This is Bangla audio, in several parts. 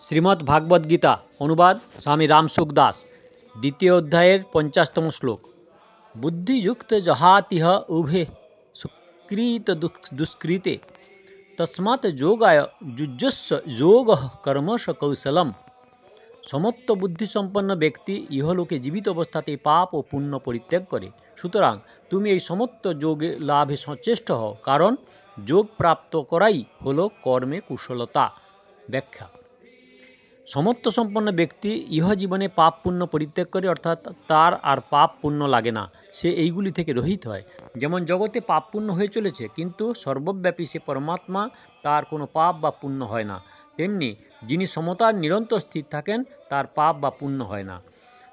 শ্রীমদ্ ভাগবত গীতা, অনুবাদ স্বামী রামসুখ দাস, দ্বিতীয় অধ্যায়ের পঞ্চাশতম শ্লোক। বুদ্ধিযুক্ত জহাতিহ উভে সুকৃত দুষ্কৃতে, তস্মাৎ যোগায় যুজস্ব যোগ কর্মশ কৌশলম। সমত্ব বুদ্ধিসম্পন্ন ব্যক্তি ইহলোকে জীবিত অবস্থাতে পাপ ও পুণ্য পরিত্যাগ করে। সুতরাং তুমি এই সমস্ত যোগে লাভে সচেষ্ট হও, কারণ যোগ প্রাপ্ত করাই হলো কর্মে কুশলতা। ব্যাখ্যা। সমত্ব সম্পন্ন ব্যক্তি ইহ জীবনে পাপ পুণ্য পরিত্যাগ করে, অর্থাৎ তার আর পাপ পুণ্য লাগে না। সে এইগুলি থেকে রহিত হয়। যেমন জগতে পাপ পুণ্য হয়ে চলেছে, কিন্তু সর্বব্যাপী সে পরমাত্মা তার কোনো পাপ বা পুণ্য হয় না। তেমনি যিনি সমতার নিরন্তর স্থির থাকেন, তার পাপ বা পুণ্য হয় না।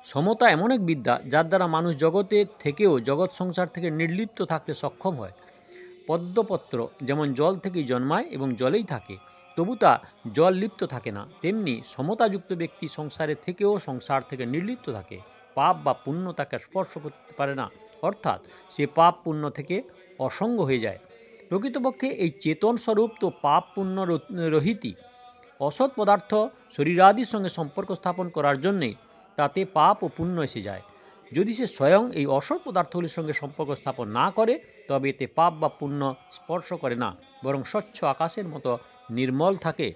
সমতা এমন এক বিদ্যা, যার দ্বারা মানুষ জগতে থেকেও জগৎ সংসার থেকে নির্লিপ্ত থাকতে সক্ষম হয়। পদ্মপত্র যেমন জল থেকেই জন্মায় এবং জলেই থাকে তবু তা জল লিপ্ত থাকে না। তেমনি সমতাযুক্ত ব্যক্তি সংসারে থেকেও সংসার থেকে নির্লিপ্ত থাকে। পাপ বা পুণ্য তাকে স্পর্শ করতে পারে না। অর্থাৎ সে পাপ পুণ্য থেকে অসঙ্গ হয়ে যায়। প্রকৃতপক্ষে এই চেতন স্বরূপ তো পাপ পুণ্য র- রহিতই। অসৎ পদার্থ শরীরাদির সঙ্গে সম্পর্ক স্থাপন করার জন্যেই তাতে পাপ ও পুণ্য এসে যায়। যদি সে স্বয়ং এই অসৎ পদার্থগুলির সঙ্গে সম্পর্ক স্থাপন না করে, তবে এতে পাপ বা পুণ্য স্পর্শ করে না, বরং স্বচ্ছ আকাশের মতো নির্মল থাকে।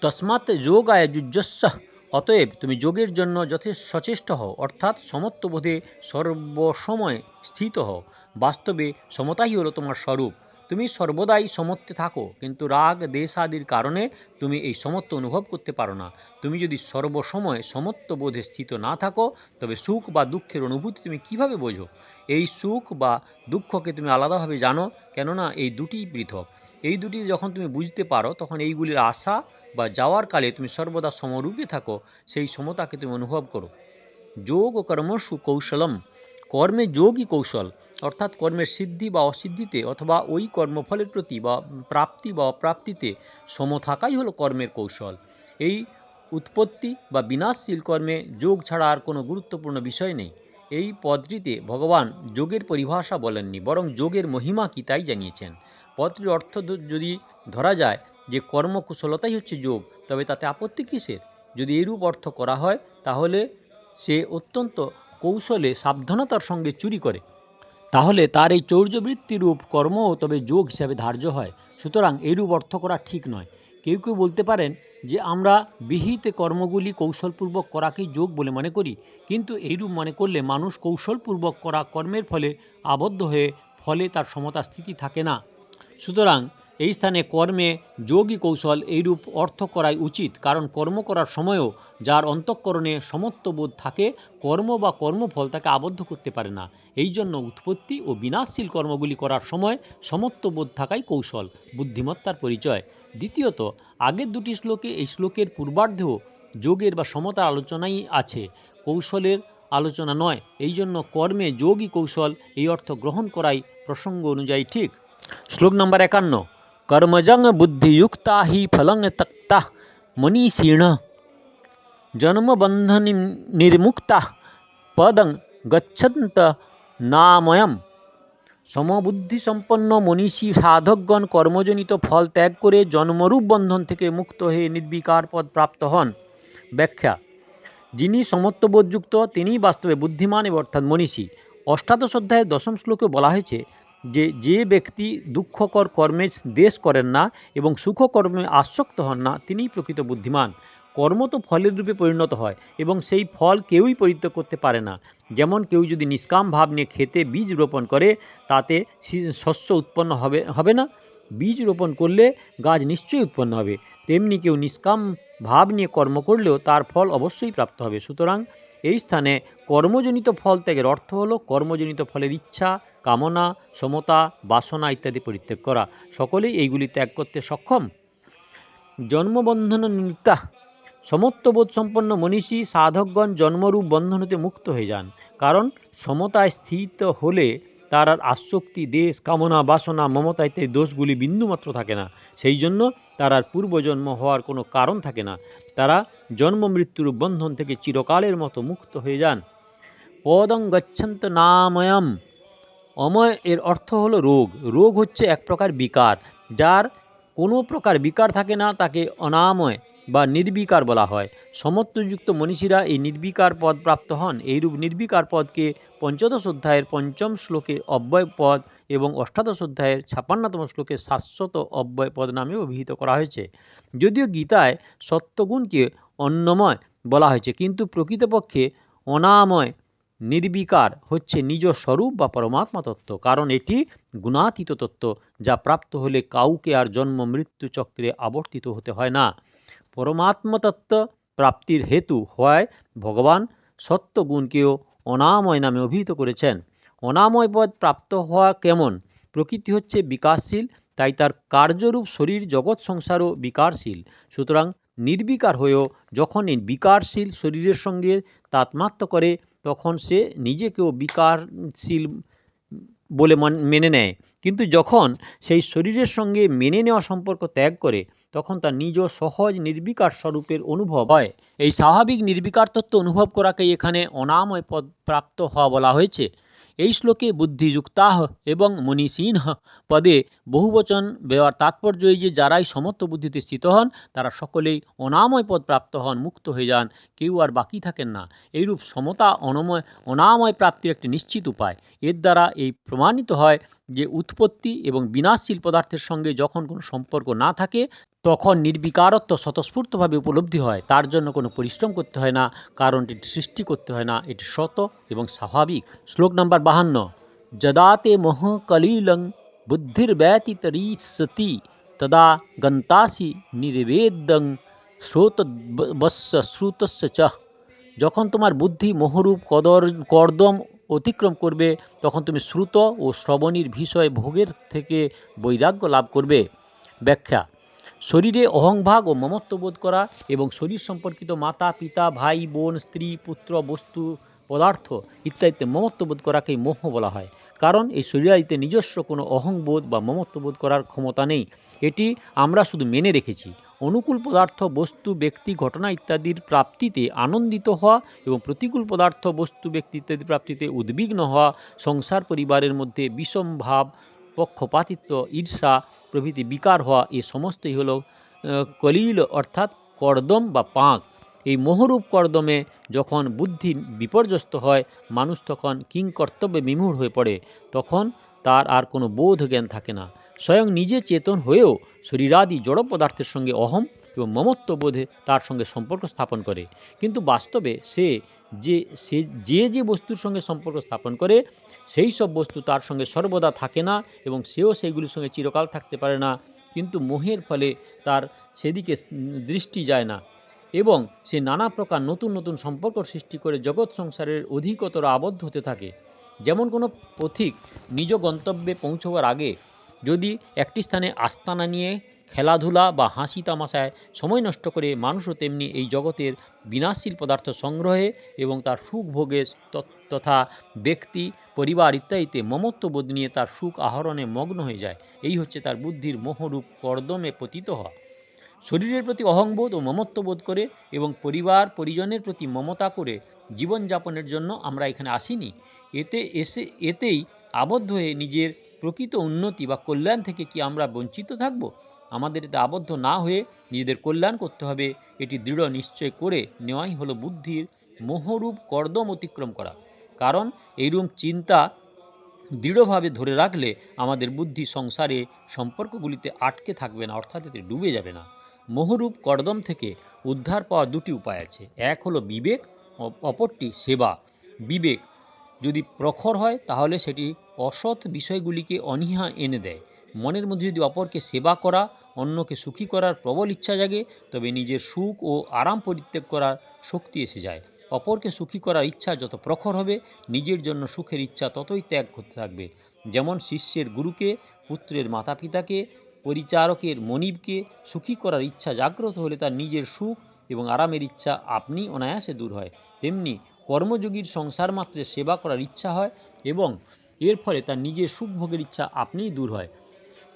তসমাত যোগ আয় যুজস্ব অতএব তুমি যোগের জন্য যথেষ্ট সচেষ্ট হও, অর্থাৎ সমত্ববোধে সর্বসময় স্থিত হও। বাস্তবে সমতাই হলো তোমার স্বরূপ। তুমি সর্বদাই সমত্বে থাকো, কিন্তু রাগ, দেশ আদির কারণে তুমি এই সমত্ব অনুভব করতে পারো না। তুমি যদি সর্বসময় সমত্ব বোধে স্থিত না থাকো, তবে সুখ বা দুঃখের অনুভূতি তুমি কীভাবে বোঝো? এই সুখ বা দুঃখকে তুমি আলাদাভাবে জানো, কেননা এই দুটিই পৃথক। এই দুটি যখন তুমি বুঝতে পারো, তখন এইগুলির আশা বা যাওয়ার কালে তুমি সর্বদা সমরূপে থাকো, সেই সমতাকে তুমি অনুভব করো। যোগ কর্মসু কৌশলম। কর্মে যোগই কৌশল, অর্থাৎ কর্মের সিদ্ধি বা অসিদ্ধিতে অথবা ওই কর্মফলের প্রতি বা প্রাপ্তি বা অপ্রাপ্তিতে সম থাকাই হলো কর্মের কৌশল। এই উৎপত্তি বা বিনাশশীল কর্মে যোগ ছাড়া আর কোনো গুরুত্বপূর্ণ বিষয় নেই। এই পদটিতে ভগবান যোগের পরিভাষা বলেননি, বরং যোগের মহিমা কি তাই জানিয়েছেন। পদটির অর্থ যদি ধরা যায় যে কর্মকুশলতাই হচ্ছে যোগ, তবে তাতে আপত্তি কিসের? যদি এরূপ অর্থ করা হয়, তাহলে সে অত্যন্ত কৌশলে সাবধানতার সঙ্গে চুরি করে। তাহলে তার এই চৌর্যবৃত্তি রূপ কর্মও তবে যোগ হিসাবে ধার্য হয়। সুতরাং এইরূপ অর্থ করা ঠিক নয়। কেউ কেউ বলতে পারেন যে, আমরা বিহিত কর্মগুলি কৌশলপূর্বক করাকেই যোগ বলে মনে করি। কিন্তু এইরূপ মনে করলে মানুষ কৌশলপূর্বক করা কর্মের ফলে আবদ্ধ হয়ে ফলে তার সমতা স্থিতি থাকে না। সুতরাং এই স্থানে কর্মে যোগী কৌশল এইরূপ অর্থ করাই উচিত, কারণ কর্ম করার সময়ও যার অন্তঃকরণে সমত্ববোধ থাকে, কর্ম বা কর্মফল তাকে আবদ্ধ করতে পারে না। এই জন্য উৎপত্তি ও বিনাশশীল কর্মগুলি করার সময় সমত্ববোধ থাকাই কৌশল, বুদ্ধিমত্তার পরিচয়। দ্বিতীয়ত, আগের দুটি শ্লোকে এই শ্লোকের পূর্বার্ধেও যোগের বা সমতার আলোচনাই আছে, কৌশলের আলোচনা নয়। এই জন্য কর্মে যোগী কৌশল এই অর্থ গ্রহণ করাই প্রসঙ্গ অনুযায়ী ঠিক। শ্লোক নম্বর একান্ন। কর্মজং বুদ্ধিযুক্তা হি ফলং তক্তা মনীষীণ জন্মবন্ধন নির্মুক্তা পদং গচ্ছন্ত নাময়ম সমবুদ্ধিসম্পন্ন মনীষী সাধকগণ কর্মজনিত ফল ত্যাগ করে জন্মরূপ বন্ধন থেকে মুক্ত হয়ে নির্বিকার পদ প্রাপ্ত হন। ব্যাখ্যা, যিনি সমত্ববোধযুক্ত তিনিই বাস্তবে বুদ্ধিমান অর্থাৎ মনীষী। অষ্টাদশ অধ্যায়ের দশম শ্লোকে বলা হয়েছে যে যে ব্যক্তি দুঃখকর কর্মে দেশ করেন না এবং সুখকর্মে আসক্ত হন না, তিনিই প্রকৃত বুদ্ধিমান। কর্ম তো ফলের রূপে পরিণত হয় এবং সেই ফল কেউই পরিত্যাগ করতে পারে না। যেমন কেউ যদি নিষ্কাম ভাব নিয়ে খেতে বীজ রোপণ করে, তাতে শস্য উৎপন্ন হবে হবে না? বীজ রোপণ করলে গাছ নিশ্চয়ই উৎপন্ন হবে। তেমনি কেউ নিষ্কাম ভাব নিয়ে কর্ম করলেও তার ফল অবশ্যই প্রাপ্ত হবে। সুতরাং এই স্থানে কর্মজনিত ফল ত্যাগের অর্থ হলো কর্মজনিত ফলের ইচ্ছা, কামনা, সমতা, বাসনা ইত্যাদি পরিত্যাগ করা। সকলেই এইগুলি ত্যাগ করতে সক্ষম। জন্মবন্ধন নিত্যা সমত্ববোধ সম্পন্ন মনীষী সাধকগণ জন্মরূপ বন্ধন হতে মুক্ত হয়ে যান। কারণ সমতায় স্থিত হলে তার আর আসক্তি, দেশ, কামনা, বাসনা মমতা ইত্যাদি দোষগুলি বিন্দুমাত্র থাকে না। সেই জন্য তার আর পূর্বজন্ম হওয়ার কোনো কারণ থাকে না। তারা জন্ম, মৃত্যুর বন্ধন থেকে চিরকালের মতো মুক্ত হয়ে যান। পদং গচ্ছন্ত নাময়ম। অময় এর অর্থ হলো রোগ। রোগ হচ্ছে এক প্রকার বিকার। যার কোনো প্রকার বিকার থাকে না, তাকে অনাময়। বা নির্বিকার বলা হয়। সমত্বযুক্ত মনীষীরা এই নির্বিকার পদ প্রাপ্ত হন। এইরূপ নির্বিকার পদকে পঞ্চদশ অধ্যায়ের পঞ্চম শ্লোকে অব্যয় পদ এবং অষ্টাদশ অধ্যায়ের ছাপ্পান্নতম শ্লোকে শাশ্বত অব্যয় পদ নামে অভিহিত করা হয়েছে। যদিও গীতায় সত্যগুণকে অন্নময় বলা হয়েছে, কিন্তু প্রকৃতপক্ষে অনাময় নির্বিকার হচ্ছে নিজ স্বরূপ বা পরমাত্মা তত্ত্ব, কারণ এটি গুণাতীত তত্ত্ব যা প্রাপ্ত হলে কাউকে আর জন্ম মৃত্যু চক্রে আবর্তিত হতে হয় না। পরমাত্মতত্ত্ব প্রাপ্তির হেতু হয় ভগবান সত্যগুণকেও অনাময় নামে অভিহিত করেছেন। অনাময় পদ প্রাপ্ত হওয়া কেমন? প্রকৃতি হচ্ছে বিকাশশীল, তাই তার কার্যরূপ শরীর জগৎ সংসারও বিকারশীল। সুতরাং নির্বিকার হয়েও যখন এই বিকারশীল শরীরের সঙ্গে তাৎমাত্ম করে, তখন সে নিজেকেও বিকারশীল বলে মান- নেয়। কিন্তু যখন সেই শরীরের সঙ্গে মেনে নেওয়া সম্পর্ক ত্যাগ করে, তখন তার নিজ সহজ নির্বিকার স্বরূপের অনুভব হয়। এই স্বাভাবিক নির্বিকার তত্ত্ব অনুভব করাকেই এখানে অনাময় পদ প্রাপ্ত হওয়া বলা হয়েছে। এই শ্লোকে বুদ্ধিযুক্তাহ এবং মনীষীনহ পদে বহুবচন দেওয়ার তাৎপর্য এই যে যারাই সমত্ব বুদ্ধিতে স্থিত হন, তারা সকলেই অনাময় পদ প্রাপ্ত হন, মুক্ত হয়ে যান। কেউ আর বাকি থাকেন না। এইরূপ সমতা অনময়, অনাময় প্রাপ্তির একটি নিশ্চিত উপায়। এর দ্বারা এই প্রমাণিত হয় যে উৎপত্তি এবং বিনাশশীল পদার্থের সঙ্গে যখন কোনো সম্পর্ক না থাকে তখন নির্বিকারত্ব স্বতঃস্ফূর্তভাবে উপলব্ধি হয়। তার জন্য কোনো পরিশ্রম করতে হয় না কারণ এটি সৃষ্টি করতে হয় না। এটি শত এবং স্বাভাবিক। শ্লোক নাম্বার বাহান্ন। যদাতে মোহ কলিলং বুদ্ধির বুদ্ধির্ব্যতিতরিসতি তদা গন্তাসি নির্বেদং শ্রোতবস্য শ্রুতস্য চ। যখন তোমার বুদ্ধি মোহরূপ কদর কর্দম অতিক্রম করবে, তখন তুমি শ্রুত ও শ্রবণীর বিষয় ভোগের থেকে বৈরাগ্য লাভ করবে। ব্যাখ্যা। শরীরে অহংভাগ ও মমত্ব বোধ করা এবং শরীর সম্পর্কিত মাতা, পিতা, ভাই, বোন, স্ত্রী, পুত্র, বস্তু, পদার্থ ইত্যাদিতে মমত্ব বোধ করাকেই মোহ বলা হয়। কারণ এই শরীরাদিতে নিজস্ব কোনো অহংবোধ বা মমত্ববোধ করার ক্ষমতা নেই। এটি আমরা শুধু মেনে রেখেছি। অনুকূল পদার্থ, বস্তু, ব্যক্তি, ঘটনা ইত্যাদির প্রাপ্তিতে আনন্দিত হওয়া এবং প্রতিকূল পদার্থ, বস্তু, ব্যক্তি ইত্যাদি প্রাপ্তিতে উদ্বিগ্ন হওয়া সংসার পরিবারের মধ্যে বিষম ভাব পক্ষপাতিত্ব, ঈর্ষা প্রভৃতি বিকার হওয়া, এ সমস্তই হল কলিল অর্থাৎ কর্দম বা পাঁক। এই মোহরূপ কর্দমে যখন বুদ্ধি বিপর্যস্ত হয়, মানুষ তখন কিং কর্তব্যে বিমূঢ় হয়ে পড়ে। তখন তার আর কোনো বোধ জ্ঞান থাকে না। স্বয়ং নিজে চেতন হয়েও শরীরাদি জড় পদার্থের সঙ্গে অহম এবং মমত্ব বোধে তার সঙ্গে সম্পর্ক স্থাপন করে। কিন্তু বাস্তবে সে যে সে যে যে বস্তুর সঙ্গে সম্পর্ক স্থাপন করে, সেই সব বস্তু তার সঙ্গে সর্বদা থাকে না এবং সেও সেইগুলির সঙ্গে চিরকাল থাকতে পারে না। কিন্তু মোহের ফলে তার সেদিকে দৃষ্টি যায় না এবং সে নানা প্রকার নতুন নতুন সম্পর্ক সৃষ্টি করে জগৎ সংসারের অধিকতর আবদ্ধ হতে থাকে। যেমন কোনো পথিক নিজ গন্তব্যে পৌঁছবার আগে যদি একটি স্থানে আস্তানা নিয়ে খেলাধুলা বা হাসি তামাশায় সময় নষ্ট করে মানুষও তেমনি এই জগতের বিনাশশীল পদার্থ সংগ্রহে এবং তার সুখ ভোগে তথা ব্যক্তি, পরিবার ইত্যাদিতে মমত্ববোধ নিয়ে তার সুখ আহরণে মগ্ন হয়ে যায়। এই হচ্ছে তার বুদ্ধির মোহরূপ কর্দমে পতিত হওয়া। শরীরের প্রতি অহংবোধ ও মমত্ববোধ করে এবং পরিবার, পরিজনের প্রতি মমতা করে জীবনযাপনের জন্য আমরা এখানে আসিনি। এতে এসে, এতেই আবদ্ধ হয়ে নিজের প্রকৃত উন্নতি বা কল্যাণ থেকে কি আমরা বঞ্চিত থাকব? আমাদের এতে আবদ্ধ না হয়ে নিজেদের কল্যাণ করতে হবে। এটি দৃঢ় নিশ্চয় করে নেওয়াই হলো বুদ্ধির মোহরূপ কর্দম অতিক্রম করা। কারণ এইরূপ চিন্তা দৃঢ়ভাবে ধরে রাখলে আমাদের বুদ্ধি সংসারে সম্পর্কগুলিতে আটকে থাকবে না, অর্থাৎ এতে ডুবে যাবে না। মোহরূপ কর্দম থেকে উদ্ধার পাওয়ার দুটি উপায় আছে। এক হলো বিবেক অপরটি সেবা। বিবেক যদি প্রখর হয়, তাহলে সেটি অসৎ বিষয়গুলিকে অনীহা এনে দেয়। মনের মধ্যে যদি অপরকে সেবা করা অন্যকে সুখী করার প্রবল ইচ্ছা জাগে, তবে নিজের সুখ ও আরাম পরিত্যাগ করার শক্তি এসে যায়। অপরকে সুখী করার ইচ্ছা যত প্রখর হবে, নিজের জন্য সুখের ইচ্ছা ততই ত্যাগ করতে থাকবে। যেমন শিষ্যের গুরুকে, পুত্রের মাতা পিতাকে পরিচারকের মনিবকে সুখী করার ইচ্ছা জাগ্রত হলে তার নিজের সুখ এবং আরামের ইচ্ছা আপনি অনায়াসে দূর হয়। তেমনি কর্মযোগীর সংসার মাত্রে সেবা করার ইচ্ছা হয় এবং এর ফলে তার নিজের সুখ ভোগের ইচ্ছা আপনিই দূর হয়।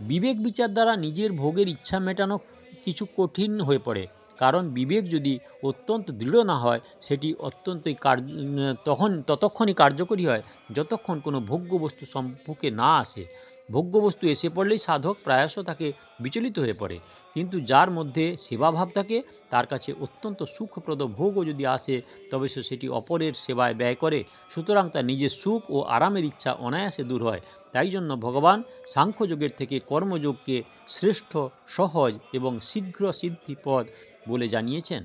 বিবেক বিচার দ্বারা নিজের ভোগের ইচ্ছা মেটানো কিছু কঠিন হয়ে পড়ে। কারণ বিবেক যদি অত্যন্ত দৃঢ় না হয়, সেটি অত্যন্তই কার্য, তখন, ততক্ষণই কার্যকরী হয়, যতক্ষণ কোনো ভোগ্য বস্তু সম্পর্কে না আসে। ভোগ্যবস্তু এসে পড়লেই সাধক প্রায়শ তাকে বিচলিত হয়ে পড়ে। কিন্তু যার মধ্যে সেবাভাব থাকে, তার কাছে অত্যন্ত সুখপ্রদ ভোগও যদি আসে, তবে সে সেটি অপরের সেবায় ব্যয় করে। সুতরাং তার নিজের সুখ ও আরামের ইচ্ছা অনায়াসে দূর হয়। তাই জন্য ভগবান সাংখ্যযোগের থেকে কর্মযোগকে শ্রেষ্ঠ, সহজ এবং শীঘ্র সিদ্ধিপদ বলে জানিয়েছেন।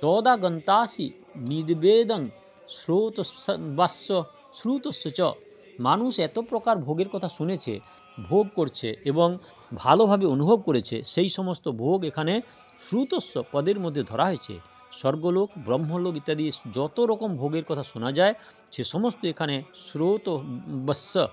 তদাগন্তাসি নির্বেদং শ্রোতবাস্য শ্রুতস্য চ। মানুষ এত প্রকার ভোগের কথা শুনেছে, ভোগ করছে এবং ভালোভাবে অনুভব করেছে, সেই সমস্ত ভোগ এখানে শ্রুতস্য পদের মধ্যে ধরা হয়েছে। স্বর্গলোক, ব্রহ্মলোক ইত্যাদি যত রকম ভোগের কথা শোনা যায়, সে সমস্ত এখানে শ্রোত বস্য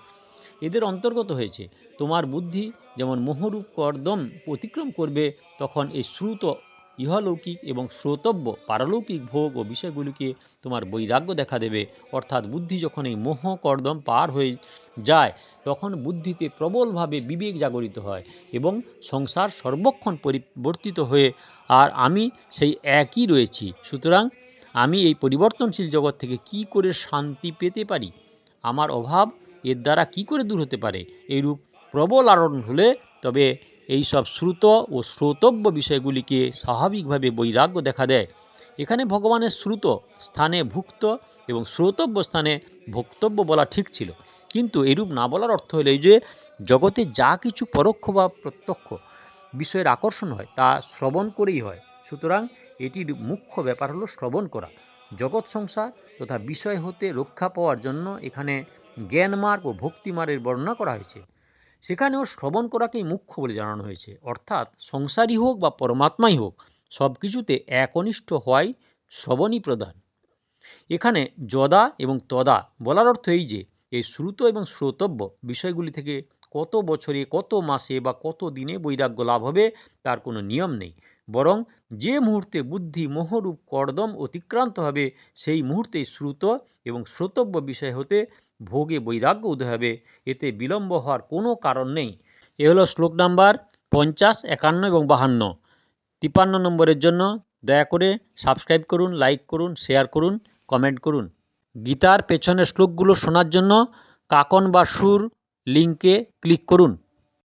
এদের অন্তর্গত হয়েছে। তোমার বুদ্ধি যেমন মোহরূপ কর্দম অতিক্রম করবে, তখন এই শ্রুত ইহলৌকিক এবং শ্রোতব্য পারলৌকিক ভোগ ও বিষয়গুলিকে তোমার বৈরাগ্য দেখা দেবে। অর্থাৎ বুদ্ধি যখন এই মোহ কর্দম পার হয়ে যায়, তখন বুদ্ধিতে প্রবলভাবে বিবেক জাগরিত হয় এবং সংসার সর্বক্ষণ পরিবর্তিত হয়ে, আর আমি সেই একই রয়েছি। সুতরাং আমি এই পরিবর্তনশীল জগৎ থেকে কি করে শান্তি পেতে পারি? আমার অভাব এর দ্বারা কি করে দূর হতে পারে? এইরূপ প্রবল আরণ হলে তবে এই সব শ্রুত ও শ্রোতব্য বিষয়গুলিকে স্বাভাবিকভাবে বৈরাগ্য দেখা দেয়। এখানে ভগবানের শ্রুত স্থানে ভুক্ত এবং শ্রোতব্য স্থানে ভক্তব্য বলা ঠিক ছিল। কিন্তু এরূপ না বলার অর্থ হলো এই যে, জগতে যা কিছু পরোক্ষ বা প্রত্যক্ষ বিষয়ের আকর্ষণ হয়, তা শ্রবণ করেই হয়। সুতরাং এটির মুখ্য ব্যাপার হলো শ্রবণ করা। জগৎ সংসার তথা বিষয় হতে রক্ষা পাওয়ার জন্য এখানে জ্ঞানমার্গ ও ভক্তিমার্গের বর্ণনা করা হয়েছে। সেখানেও শ্রবণ করাকেই মুখ্য বলে জানানো হয়েছে। অর্থাৎ সংসারই হোক বা পরমাত্মাই হোক, সব কিছুতে একনিষ্ঠ হওয়াই শ্রবণই প্রধান। এখানে যদা এবং তদা বলার অর্থ এই যে, এই শ্রুত এবং শ্রোতব্য বিষয়গুলি থেকে কত বছরে, কত মাসে বা কত দিনে বৈরাগ্য লাভ হবে তার কোনো নিয়ম নেই। বরং যে মুহূর্তে বুদ্ধি মোহরূপ কর্দম অতিক্রান্ত হবে, সেই মুহূর্তেই শ্রুত এবং শ্রোতব্য বিষয় হতে ভোগে বৈরাগ্য উদয় হবে। এতে বিলম্ব হওয়ার কোনো কারণ নেই। এ হলো শ্লোক নাম্বার পঞ্চাশ, একান্ন এবং বাহান্ন। তিপান্ন নম্বরের জন্য দয়া করে সাবস্ক্রাইব করুন, লাইক করুন, শেয়ার করুন, কমেন্ট করুন। গীতার পেছনের শ্লোকগুলো শোনার জন্য কাকন বা সুর লিঙ্কে ক্লিক করুন।